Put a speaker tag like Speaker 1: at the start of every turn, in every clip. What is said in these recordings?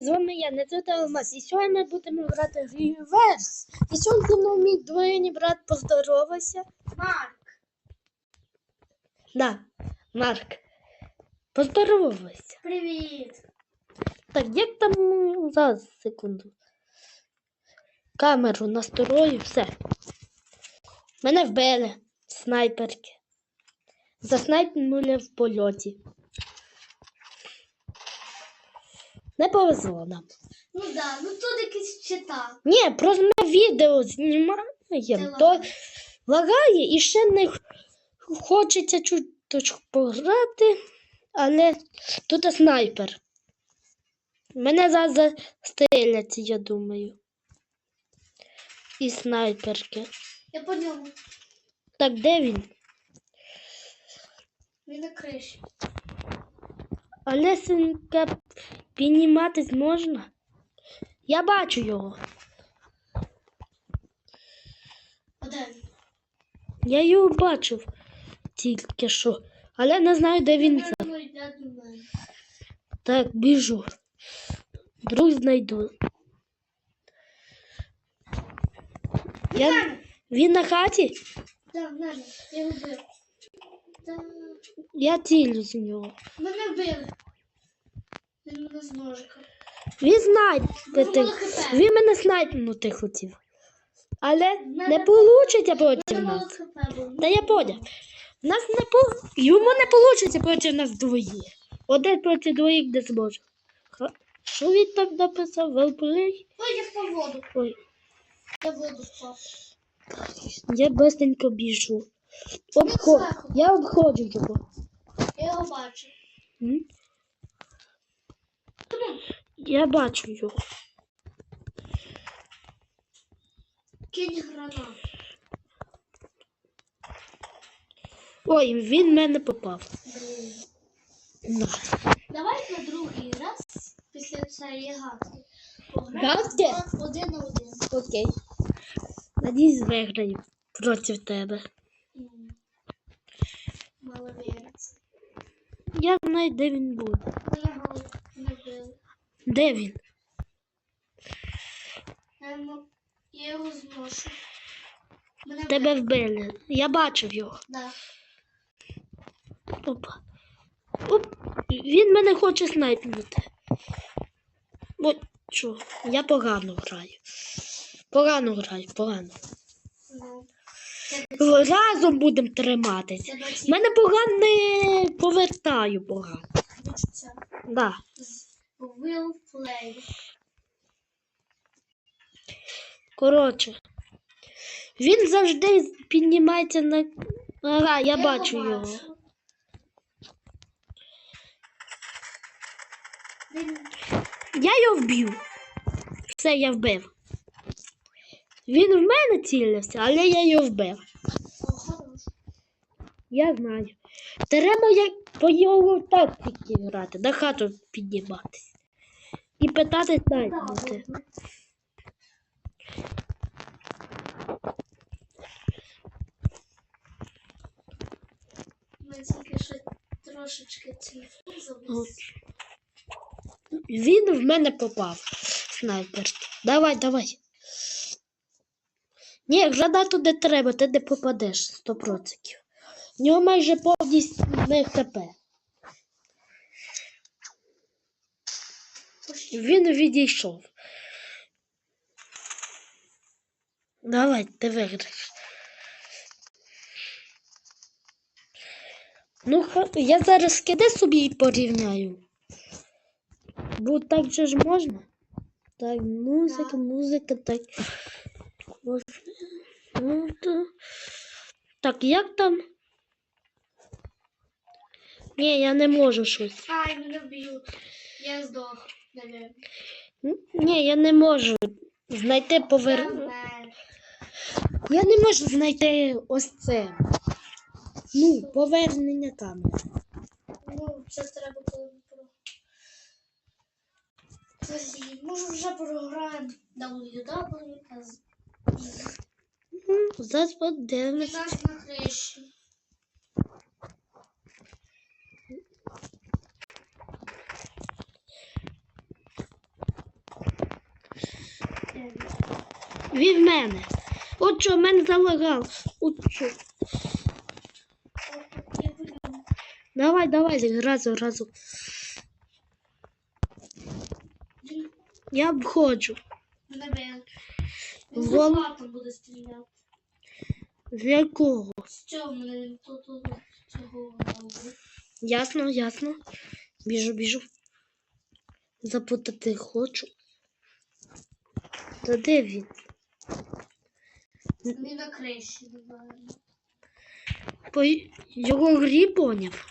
Speaker 1: з вами я, не тут Алмаз. І сьогодні ми будемо грати в реверс. І сьогодні мною мій двоєній брат поздоровайся.
Speaker 2: Марк,
Speaker 1: Да, Марк. Поздоровайся.
Speaker 2: привіт.
Speaker 1: Так, як там м, зараз секунду. Камеру настрою, все. Мене вбили. Снайперки. Заснайпнули в польоті. Не повезло нам.
Speaker 2: Ну да, ну тут якийсь читав.
Speaker 1: Ні, просто ми відео знімаємо, то
Speaker 2: лагає.
Speaker 1: і ще не хочеться чуточку пограти, але тут снайпер. Мене зараз застрелять, я думаю. І снайперки.
Speaker 2: Я по ньому.
Speaker 1: Так, де він?
Speaker 2: Він на криші.
Speaker 1: Але синка підніматись можна? Я бачу його.
Speaker 2: Один.
Speaker 1: Я його бачив тільки що. Але не знаю, де він. Так, біжу. Друг знайду. Я... Він на хаті?
Speaker 2: Так, мене. Я його.
Speaker 1: Я цілю з нього.
Speaker 2: Мене вбили. Він мене з ножика.
Speaker 1: Він снайпити. Він мене снайпнути хотів. Але
Speaker 2: мене-
Speaker 1: не вийде проти нас. Та я поняв. Нас не по... Йому не вийде проти нас двоїх. Один проти двоїх не зможе. Що він так написав? Велплей?
Speaker 2: Ой, я впав воду.
Speaker 1: Ой,
Speaker 2: Я воду впав.
Speaker 1: я быстренько біжу. Обход... Я обходжу його.
Speaker 2: Я його бачу.
Speaker 1: М? Я бачу його.
Speaker 2: Кинь гранату.
Speaker 1: Ой, він в мене попав.
Speaker 2: Блін.
Speaker 1: На.
Speaker 2: Давай на другий раз після цієї гадки.
Speaker 1: Гадки?
Speaker 2: Один на один.
Speaker 1: Окей. Надіюсь, виграю проти тебе.
Speaker 2: М.
Speaker 1: Я знаю, де він буде. Де він?
Speaker 2: Я, його зношу. Мене
Speaker 1: Тебе вбили. Я бачив його.
Speaker 2: Да.
Speaker 1: Опа. Оп. Він мене хоче снайпнути. Ой, що? Я погано граю. Погано граю, погано.
Speaker 2: Ну.
Speaker 1: Разом будемо триматися. мене погано не повертаю погано. Да.
Speaker 2: Will play.
Speaker 1: Коротше. Він завжди піднімається на. Ага, я бачу його. Я його вб'ю. Все, я вбив. Він в мене цілився, але я його вбив. Я знаю. Треба як по його тактиці грати, на хату підніматись. І питати.
Speaker 2: Так, Ми тільки що трошечки телефон
Speaker 1: От. Він в мене попав. Снайпер. Давай, давай. Ні, гранату не треба, ти не попадеш 100%. В нього майже повністю не хп. Він відійшов. Давай, ти виграєш. Ну, я зараз скиди собі і порівняю. Бо так же ж можна. Так, музика, музика, так. Ось. Так, як там? Ні, я не можу щось.
Speaker 2: Ай, мене вб'ють. Я здох, навіть.
Speaker 1: Ні, я не можу знайти повер... Я не можу знайти ось це. Ну, повернення камери.
Speaker 2: Ну, це треба коли може вже програємо WW.
Speaker 1: Зараз подивимось.
Speaker 2: Наш на криші. Де він?
Speaker 1: Він в мене. От що, мене залагав. От що. Давай, давай, разу, разу. Я обходжу.
Speaker 2: Він буде стріляти.
Speaker 1: З якого?
Speaker 2: З цього мене тут цього.
Speaker 1: Ясно, ясно. Біжу, біжу. Запутати хочу. Та де він?
Speaker 2: Він на криші, напевно.
Speaker 1: По його грі поняв.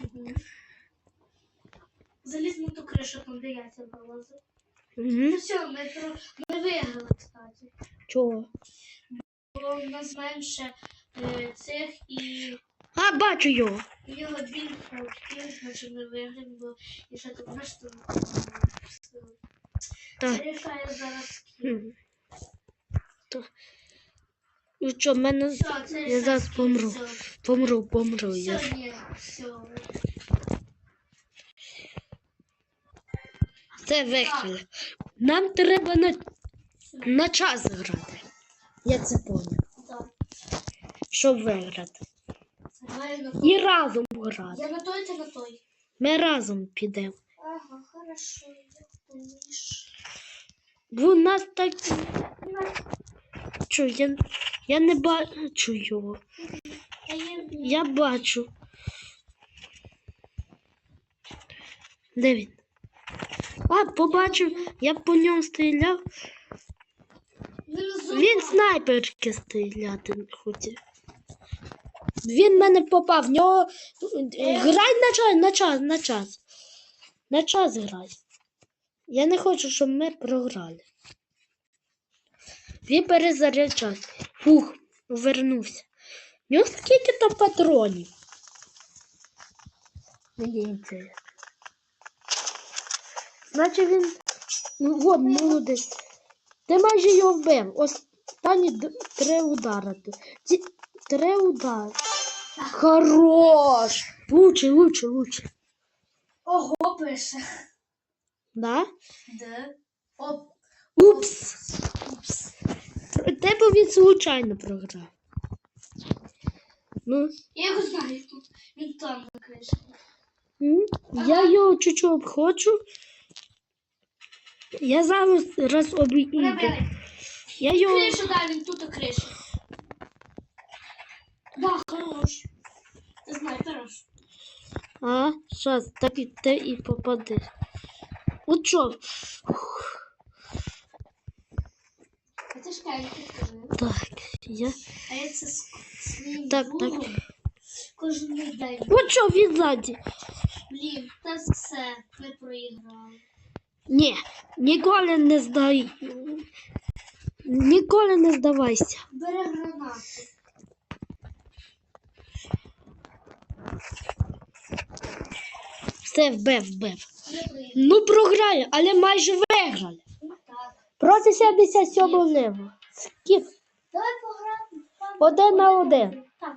Speaker 2: Мгм. Заліз на ту кришу, там де я це вилазив.
Speaker 1: Угу.
Speaker 2: Ну все, ми, ми виграли, кстати.
Speaker 1: Чого?
Speaker 2: Бо в нас менше е, цих і
Speaker 1: А, бачу його.
Speaker 2: у нього більше фактів, значить ми виграємо, бо і ще тут решта.
Speaker 1: Так.
Speaker 2: Рішає зараз.
Speaker 1: То. Ну що, в мене
Speaker 2: Все, це
Speaker 1: я зараз помру. помру, помру. Я.
Speaker 2: Все, ні, все.
Speaker 1: Це виграли. Нам треба на, на час грати. Я це поняв.
Speaker 2: Так.
Speaker 1: Щоб виграти. І разом грати.
Speaker 2: Я на той, ти на той.
Speaker 1: Ми разом підемо.
Speaker 2: Ага, хорошо, як.
Speaker 1: Бо у нас так. Що, я, я не бачу його.
Speaker 2: Я
Speaker 1: Я бачу. Де він? А, побачив, я по ньому стріляв.
Speaker 2: Він
Speaker 1: снайперки стріляти хотів. Він мене попав. В нього. е, Грай на час, на час, на час. На час грай. Я не хочу, щоб ми програли. Він перезаряджався. Фух, вернувся. В нього скільки там патронів? Значить він. Ну от, молодець. Ти майже його вбив. Останні три удари. Ці три удари. Хорош! Лучше, лучше, лучше.
Speaker 2: Ого, пише.
Speaker 1: Да?
Speaker 2: Де? Оп.
Speaker 1: Упс.
Speaker 2: Упс.
Speaker 1: Тебе він случайно програв. Ну,
Speaker 2: Я його знаю тут. Він там на
Speaker 1: я його чуть-чуть обходжу. Я зараз раз обійду. Я його.
Speaker 2: Кришу, да, він тут криша. Да, хорош. Ти знаєш, хорош.
Speaker 1: А, зараз, так і ти і попадеш. От що?
Speaker 2: А ти ж кажеш, ти скажи.
Speaker 1: Так, я.
Speaker 2: А я це своїм
Speaker 1: Так, так.
Speaker 2: кожен день.
Speaker 1: От що він ззаді?
Speaker 2: Блін, та все, ми проіграли.
Speaker 1: Ні, ніколи не здай. Ніколи не здавайся.
Speaker 2: Бери гранату.
Speaker 1: Все вбив, вбив. Ну, програє, але майже виграли. Проти 77 лево. Скіп.
Speaker 2: Давай пограємо.
Speaker 1: Один на один.
Speaker 2: Так.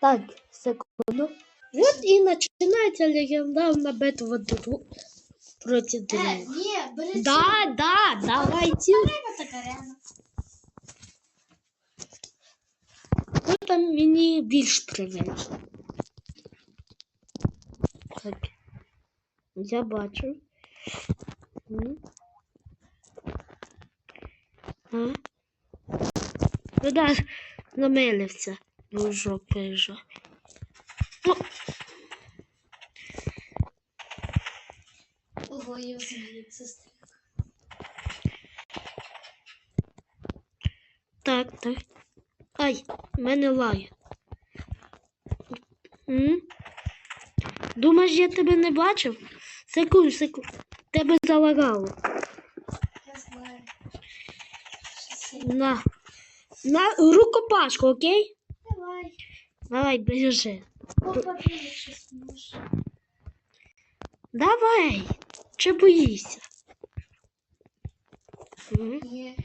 Speaker 1: Так, секунду. От і починається легендарна битва дру- проти
Speaker 2: Е,
Speaker 1: друга.
Speaker 2: ні, бери
Speaker 1: Да, да, давайте. Ну, там мені більш. Так. Я бачу. А? Ну да, намилився. Ну, жопи жо.
Speaker 2: Ого, я взагалі це
Speaker 1: так, так. Ай, мене лає. М? Думаєш, я тебе не бачив? Секунд, секунд. Тебе залагало.
Speaker 2: Я знаю.
Speaker 1: На. На рукопашку, окей?
Speaker 2: Давай.
Speaker 1: Давай, біжи. Давай. Чи боїшся?
Speaker 2: Ні.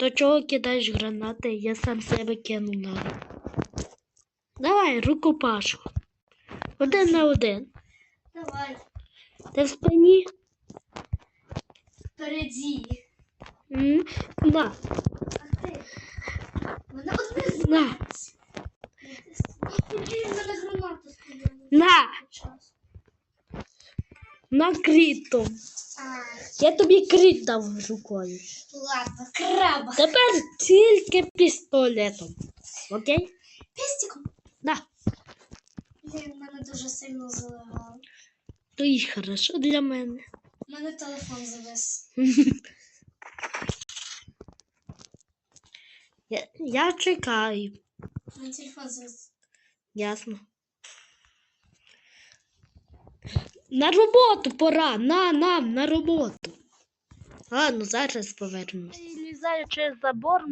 Speaker 1: То чого кидаєш гранати? Я сам себе кину на. Давай, рукопашку. Один на один.
Speaker 2: Давай.
Speaker 1: Ти в спині?
Speaker 2: впереді.
Speaker 1: М, На,
Speaker 2: А ти? Мене одне
Speaker 1: на,
Speaker 2: Блін, мене гранату стріляли.
Speaker 1: На, на крітом. Я тобі кріт дав рукою.
Speaker 2: ладно, краба.
Speaker 1: Тепер тільки пістолетом. Окей?
Speaker 2: Пестиком.
Speaker 1: На.
Speaker 2: Блін, мене дуже сильно залагало.
Speaker 1: То й хорошо для мене.
Speaker 2: У Мене телефон завис.
Speaker 1: Я, я чекаю.
Speaker 2: Мене телефон завис.
Speaker 1: Ясно. На роботу пора. На, нам, на роботу. Ладно, зараз повернусь. Лізаю через забор,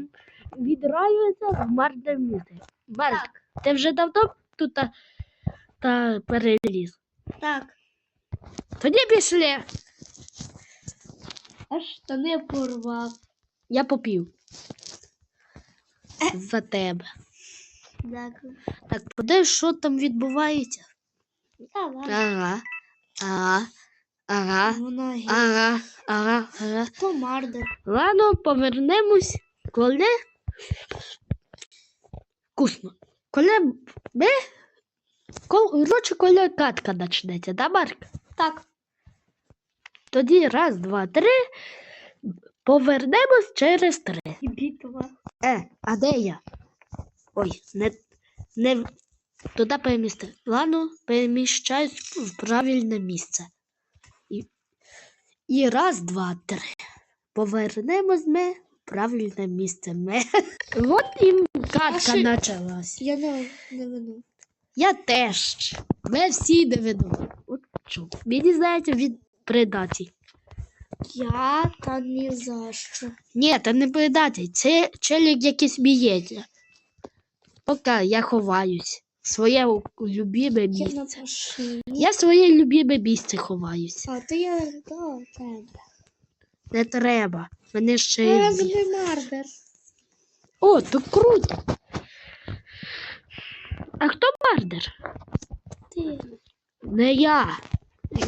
Speaker 1: відраюється в мардеміти. Марк, ти вже давно тут та, та переліз?
Speaker 2: Так.
Speaker 1: Тоді пішли.
Speaker 2: Аж штани порвав.
Speaker 1: Я попів. За тебе.
Speaker 2: Дякую.
Speaker 1: Так, подивись, що там відбувається.
Speaker 2: Давай.
Speaker 1: Ага. Ага. Ага.
Speaker 2: Вона
Speaker 1: Ага. Ага. Ага.
Speaker 2: Комарда.
Speaker 1: Ладно, повернемось, коли. Вкусно. Коли ми. Коротше, коли катка почнеться, да, Марк?
Speaker 2: Так.
Speaker 1: Тоді раз, два, три. Повернемось через три.
Speaker 2: І бітова.
Speaker 1: Е, а де я? Ой, не, не туди перемісти. Ладно, переміщаюсь в правильне місце. І, і раз, два, три. Повернемось ми в правильне місце. Ми. От і катка почалась.
Speaker 2: Я не, вину.
Speaker 1: Я теж. Ми всі не веду. От що. Мені здається від предатель.
Speaker 2: Я та ні за що.
Speaker 1: Ні, це не предатель, це челік, який сміється. Поки я ховаюсь. Своє
Speaker 2: Я
Speaker 1: місце. Я в своє любиме місце ховаюсь.
Speaker 2: А, то я до тебе.
Speaker 1: Не треба. Мене ще
Speaker 2: Я
Speaker 1: й. б'є.
Speaker 2: мардер.
Speaker 1: О, то круто. А хто мардер?
Speaker 2: Ти.
Speaker 1: Не я.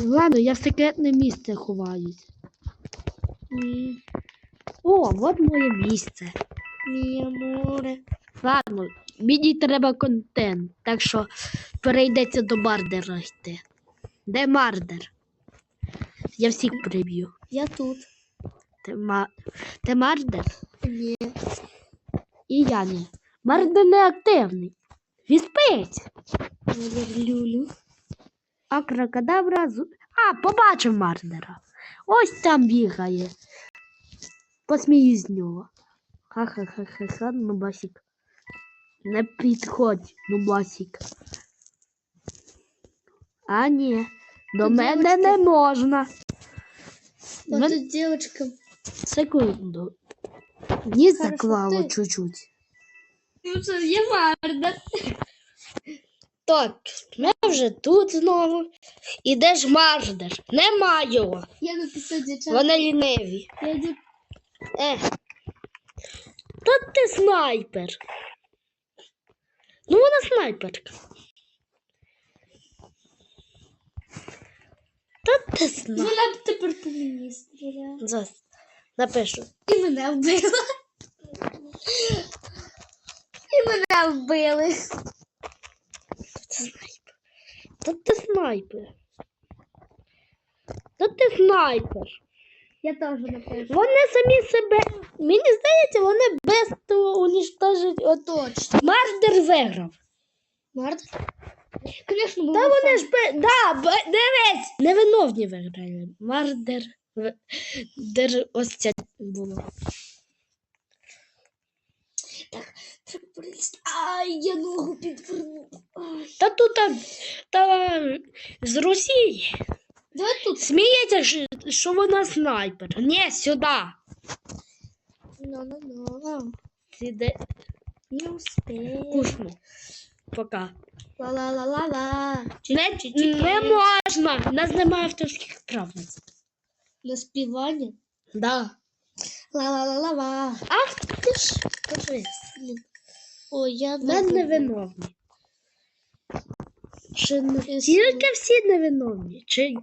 Speaker 1: Ладно, я в секретне місце ховаюсь.
Speaker 2: Ні.
Speaker 1: О, от моє місце.
Speaker 2: Мія море.
Speaker 1: Ладно, мені треба контент, так що перейдеться до мардера йти. Де мардер? Я всіх приб'ю.
Speaker 2: Я тут.
Speaker 1: Ти, ма... Ти мардер?
Speaker 2: Ні.
Speaker 1: І я не. Мардер не активний. Він спить.
Speaker 2: Я люлю.
Speaker 1: А крокодабра з... А, побачив мардера. Ось там бігає. Посмію з нього. Ха-ха-ха-ха-ха, нубасик. Не підходь, нубасик. А ні, до
Speaker 2: Тут
Speaker 1: мене
Speaker 2: дівочки.
Speaker 1: не можна.
Speaker 2: Вот
Speaker 1: Мен-
Speaker 2: тут девочка.
Speaker 1: Секунду.
Speaker 2: Хорошо,
Speaker 1: заклало чуть-чуть.
Speaker 2: Ну це є мардер.
Speaker 1: Так, ми вже тут знову. І де ж мардер? Нема його.
Speaker 2: Я написав дівчат.
Speaker 1: Вони ліниві.
Speaker 2: Я йду.
Speaker 1: Е. Та ти снайпер. Ну, вона снайперка. Та ти снайпер.
Speaker 2: Вона б тепер по мені стріляє.
Speaker 1: Зараз напишу.
Speaker 2: І мене вбили. І мене вбили.
Speaker 1: Та ти снайпер. Та ти снайпер. Та ти снайпер.
Speaker 2: Я теж напишу.
Speaker 1: Вони самі себе. Мені здається, вони без того унічтожать. От
Speaker 2: Точно.
Speaker 1: Мардер виграв.
Speaker 2: Мардер? Звісно,
Speaker 1: Та вони ж би. Да, б- дивись! Невиновні виграли. Мардер. в- Дер ось це було.
Speaker 2: Треба прилізти. Ай, я ногу підвернув. Ай.
Speaker 1: Та тут та, та з Росії
Speaker 2: Давай тут.
Speaker 1: сміється, що- вона снайпер. Ні, сюди.
Speaker 2: Ну-ну-ну.
Speaker 1: Сіде
Speaker 2: Не успею.
Speaker 1: вкусно. Пока.
Speaker 2: Ла-ла-ла-ла-ла.
Speaker 1: Не, не можна. У нас немає авторських прав на
Speaker 2: співання.
Speaker 1: Да.
Speaker 2: Ла-ла-ла-ла-ла.
Speaker 1: Ах ти ж. Кажи.
Speaker 2: Ой, я
Speaker 1: Ми
Speaker 2: забула. Не
Speaker 1: Тільки всі невиновні. Чи...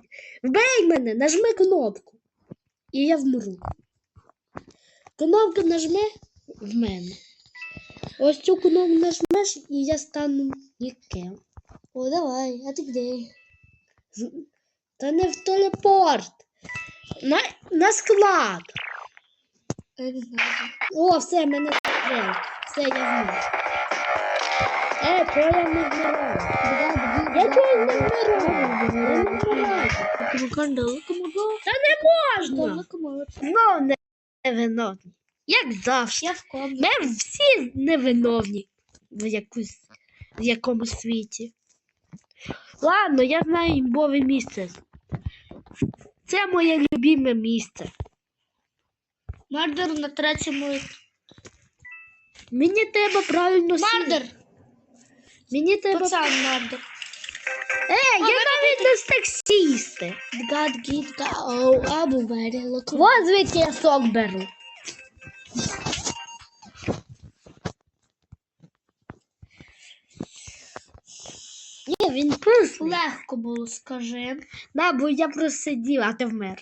Speaker 1: Вбий мене, нажми кнопку. і я вмру. Кнопку нажми в мене. Ось цю кнопку нажмеш, і я стану ніким.
Speaker 2: О, давай, а ти де?
Speaker 1: Та не в телепорт. На, на склад. О, все, мене закрили. Все, я вмер. Е, то я не вмираю. Я не вмираю? Та не можна. Знов не- невиновні. Як завжди.
Speaker 2: Я в.
Speaker 1: Ми всі невиновні в, якусь, в якомусь світі. Ладно, я знаю імбове місце. Це моє любиме місце.
Speaker 2: Мардер на третьому.
Speaker 1: Мені треба правильно сі-
Speaker 2: Мардер!
Speaker 1: Мені треба.
Speaker 2: Пацан Мардер.
Speaker 1: Е, я навіть не встиг сісти.
Speaker 2: Гад, гід, оу, абу, бері, локу.
Speaker 1: Ось звідки я сок беру. Ні, він пуслий.
Speaker 2: Легко було, скажи.
Speaker 1: Да, бо я просидів, а ти вмер.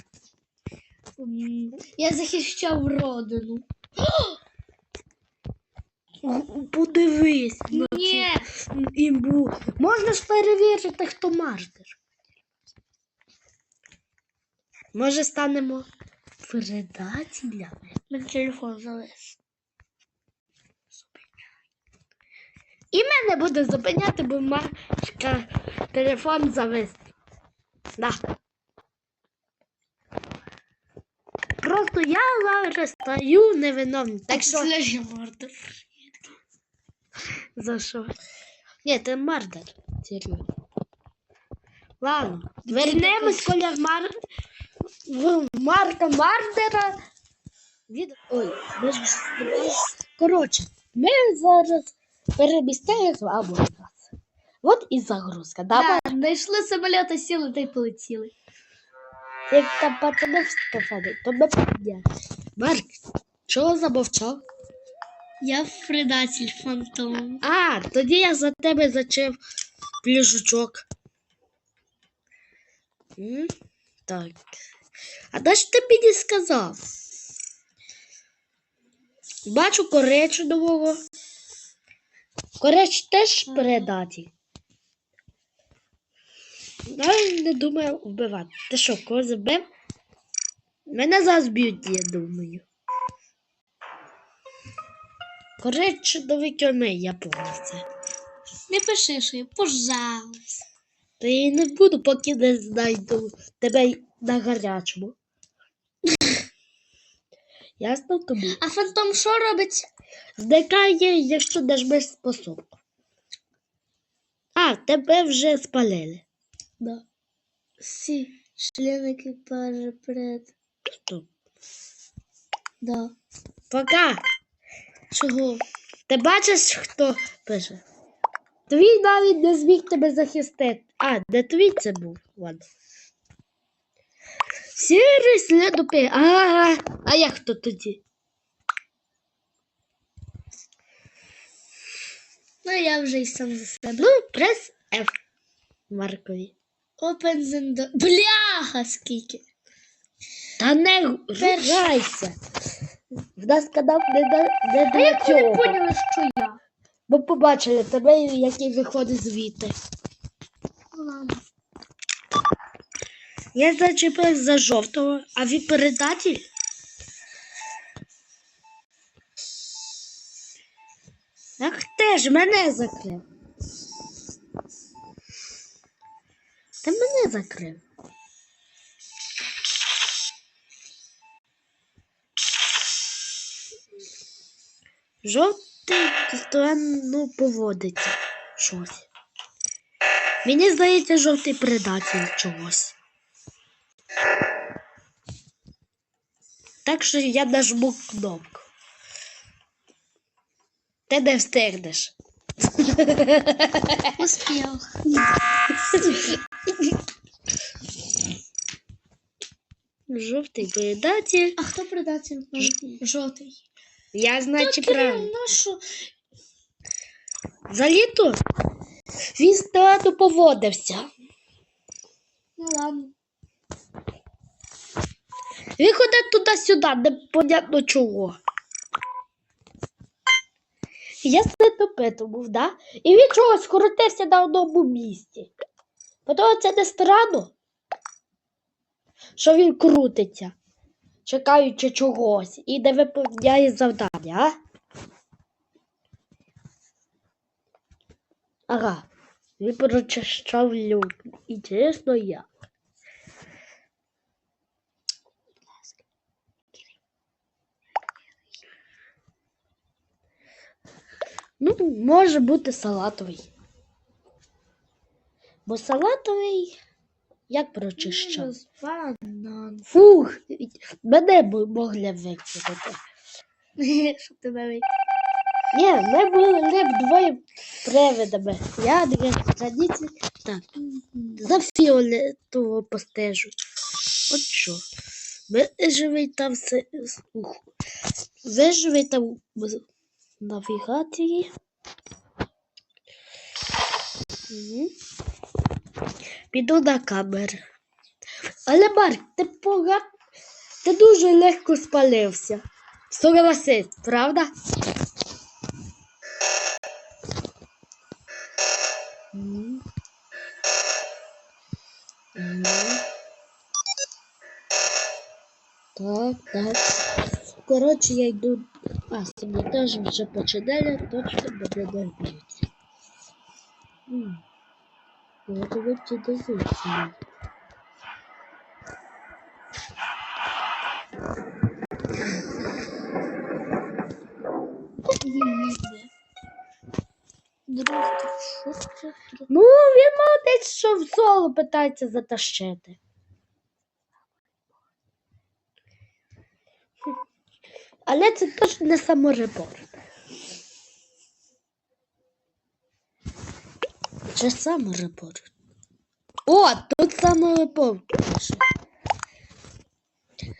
Speaker 2: Я захищав родину.
Speaker 1: Подивись на
Speaker 2: Ні,
Speaker 1: цю імбу. Можна ж перевірити, хто мардер. Може, станемо предателями?
Speaker 2: мене телефон залез.
Speaker 1: І мене буде зупиняти, бо Машка телефон завис. Да. Просто я зараз стаю невиновним. Так що
Speaker 2: Злежі Мардер.
Speaker 1: За що? Ні, ти мардер. Серйозно. Ладно. Вернемось, коли в Мар... в Марка Мардера. Від... Ой, ми ж... Коротше, ми зараз перемістаємося в Абургас. От і загрузка. Давай.
Speaker 2: Да, знайшли самоліта, сіли та й полетіли.
Speaker 1: Як там пацани сказали, то ми підняли. Марк, чого замовчав?
Speaker 2: Я предатель фантом.
Speaker 1: А, тоді я за тебе зачив плюжучок. М? Так. А де ж ти мені сказав? Бачу коричневого. Кореч теж предатель. Я не думаю вбивати. Ти що, кого забив? Мене зараз б'ють, я думаю. Коричневий кьомей, я помню це.
Speaker 2: Не пиши, що я, пожалуйста.
Speaker 1: Та я не буду, поки не знайду тебе на гарячому. Ясно тобі?
Speaker 2: А фантом що робить?
Speaker 1: Зникає, якщо нажмеш способку. А, тебе вже спалили.
Speaker 2: Да. Всі члени екіпажу пред.
Speaker 1: Стоп.
Speaker 2: Да.
Speaker 1: Пока.
Speaker 2: Чого?
Speaker 1: Ти бачиш, хто пише? Твій навіть не зміг тебе захистити. А, де твій це був? Ладно. Сірий слідопи. Ага. А я хто тоді?
Speaker 2: Ну я вже й сам за себе.
Speaker 1: Ну, прес F. Маркові.
Speaker 2: Open the door. Бляха, скільки.
Speaker 1: Та не грайся. В нас канал не, на- не
Speaker 2: А
Speaker 1: для
Speaker 2: як вони
Speaker 1: цього.
Speaker 2: поняли, що я?
Speaker 1: Бо побачили тебе, який виходить звідти.
Speaker 2: Ладно.
Speaker 1: Я зачепив за жовтого, а він передатель? Ах ти ж мене закрив. Та мене закрив. Жовтий странно поводиться щось. Мені здається, жовтий предатель чогось. Так що я нажму кнопку. Ти не встигнеш.
Speaker 2: Успів.
Speaker 1: Жовтий предатель.
Speaker 2: А хто предатель? Жовтий.
Speaker 1: Я значить правильно. За літо він странно поводився.
Speaker 2: Ну ладно.
Speaker 1: Він ходить туди-сюди, непонятно чого. Я це допитував, да? І він чогось крутився на одному місці. Тому це не странно, що він крутиться, чекаючи чогось і не виповняє завдання, а? Ага, він прочищав люк. Інтересно як. Ну, може бути салатовий. Бо салатовий як прочищав? Фух, мене могли викинути.
Speaker 2: Щоб тебе.
Speaker 1: Ні, ми були б двоє привидами. Я дві страниці. Так, за фіолетово постежу. От що. Виживий там все. Ух. Виживий там навігації. Мгм. Піду на камеру. Але Марк, ти пога... Ти дуже легко спалився. Согласись, правда? Так, так. Коротше, я йду. А, саботаж вже починає, точно мене не вб'ють. Зустрічі.
Speaker 2: Друг, що?
Speaker 1: Ну, він молодець, що в соло питається затащити. Але це точно не саморепорт. Чи саморепорт? О, тут саморепорт пише.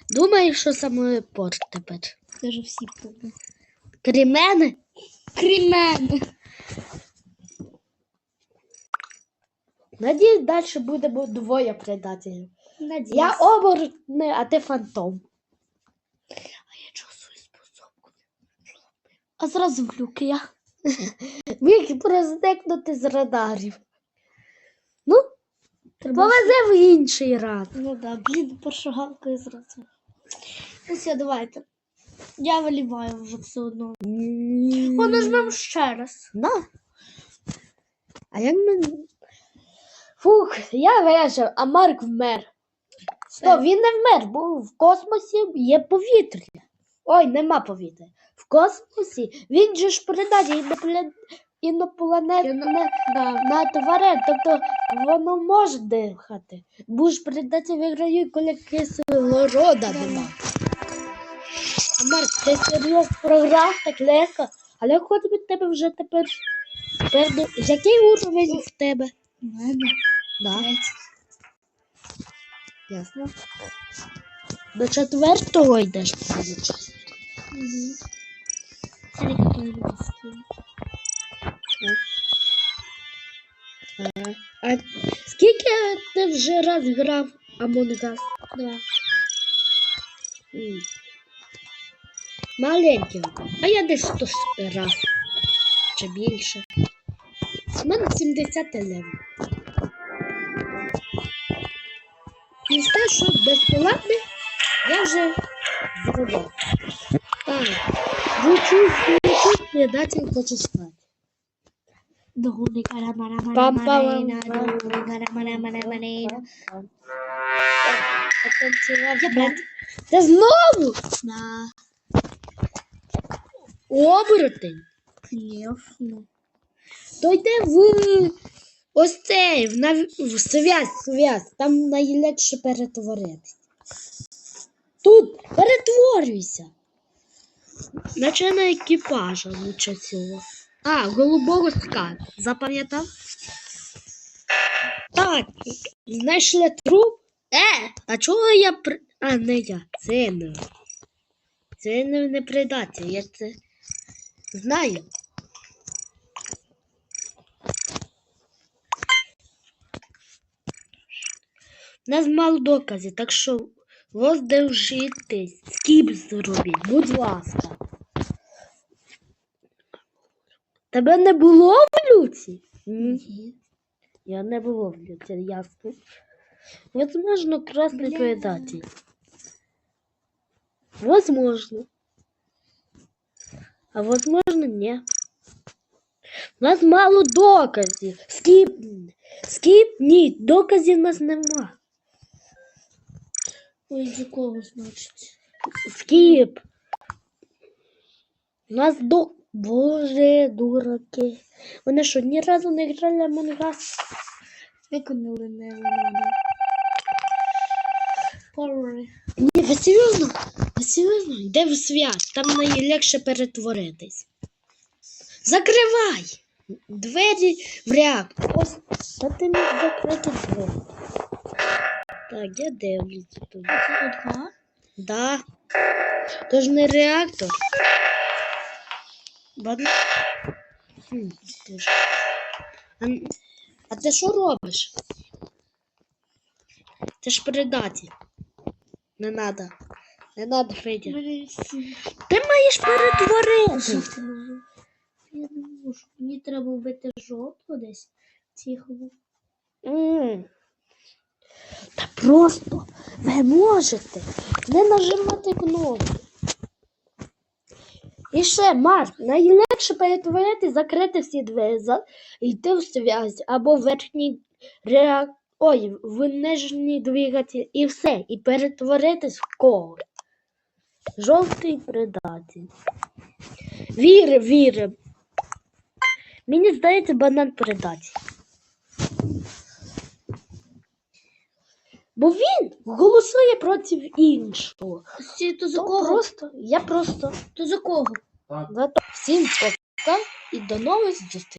Speaker 1: Думаю, що саморепорт тепер.
Speaker 2: Це ж всі пили.
Speaker 1: Крім мене?
Speaker 2: Крім мене.
Speaker 1: Надіюсь, далі буде двоє предателів.
Speaker 2: Надіюсь.
Speaker 1: Я оборотний, а ти фантом. А я чувствую способку.
Speaker 2: А зразу в люки я.
Speaker 1: Міг проздекнути з радарів. Ну, повезе в інший раз.
Speaker 2: Ну да, блін, першоганка і зразу. Ну все, давайте. Я виліваю вже все одно. Воно ж ще раз.
Speaker 1: На. А як ми. Фух, я вижив, а Марк вмер. Стоп, він не вмер, бо в космосі є повітря. Ой, нема повітря. Космосі він же ж передає іноплан... інопланетне
Speaker 2: Да.
Speaker 1: на тварин, тобто воно може дихати. Бо ж передачі виграють, коли кислорода нема. А Марк, ти серйозно програв так легко, але хоч би тебе вже тепер. тепер Який уровень в тебе?
Speaker 2: Мене.
Speaker 1: Да. Ясно. До четвертого йдеш.
Speaker 2: Угу. Це не какой
Speaker 1: А скільки ти вже раз грав Among Us? Маленький. А я десь сто раз. Чи більше. У мене 70 левел. І що безплатне, я вже зробив. Так. Звучу, предатель хоче спати.
Speaker 2: Догони
Speaker 1: знову
Speaker 2: На.
Speaker 1: оборотень. То йде в ось цей, в, нав... в. Там найлегше перетворитися. Тут перетворюйся. Наче на екіпажа лучше всього. А, голубого скат. Запам'ятав? Так, знайшли труп. Е, а чого я при. А, не я. Це не. Це не, не предатель, я це знаю. У нас мало доказів, так що Воздержитись. Скіп зробіть, будь ласка. Тебе не було в люці? Ні. Я не було в люці, ясно. Возможно, красный предатель. Возможно. А возможно, нет. У нас мало доказів. Скіп. Скіп, ні, доказів у нас нема.
Speaker 2: Ой, якого, значить.
Speaker 1: Скіп. У нас до. Боже, дураки. Вони що, ні разу не грали Us?
Speaker 2: Виконали не. Порри.
Speaker 1: Ні, ви серйозно? Ви серйозно? Йде в свят, там найлегше перетворитись. Закривай! Двері в реактор. Ось, та ти міг закрити двері. Так, я дивлюся тут.
Speaker 2: Це два.
Speaker 1: Да. То ж не реактор. Бад... Хм, ти ж. А, а ти що робиш? Ти ж предатель. Не надо. Не надо, Федя. Ти маєш перетворити.
Speaker 2: Я не можу. Мені треба вбити жовту десь. Тихо.
Speaker 1: М. Та просто ви можете не нажимати кнопки. І ще, Марк, найлегше перетворити, закрити всі двері, за... йти в связь або в верхній реак... Ой, в нижній двигатель і все, і перетворитись в кого. Жовтий предатель. Віри, віри. Мені здається, банан предатель. Бо він голосує проти іншого.
Speaker 2: Всі то за
Speaker 1: То
Speaker 2: кого?
Speaker 1: Просто, я просто.
Speaker 2: То за кого?
Speaker 1: Всім пока і до нових зустрічей.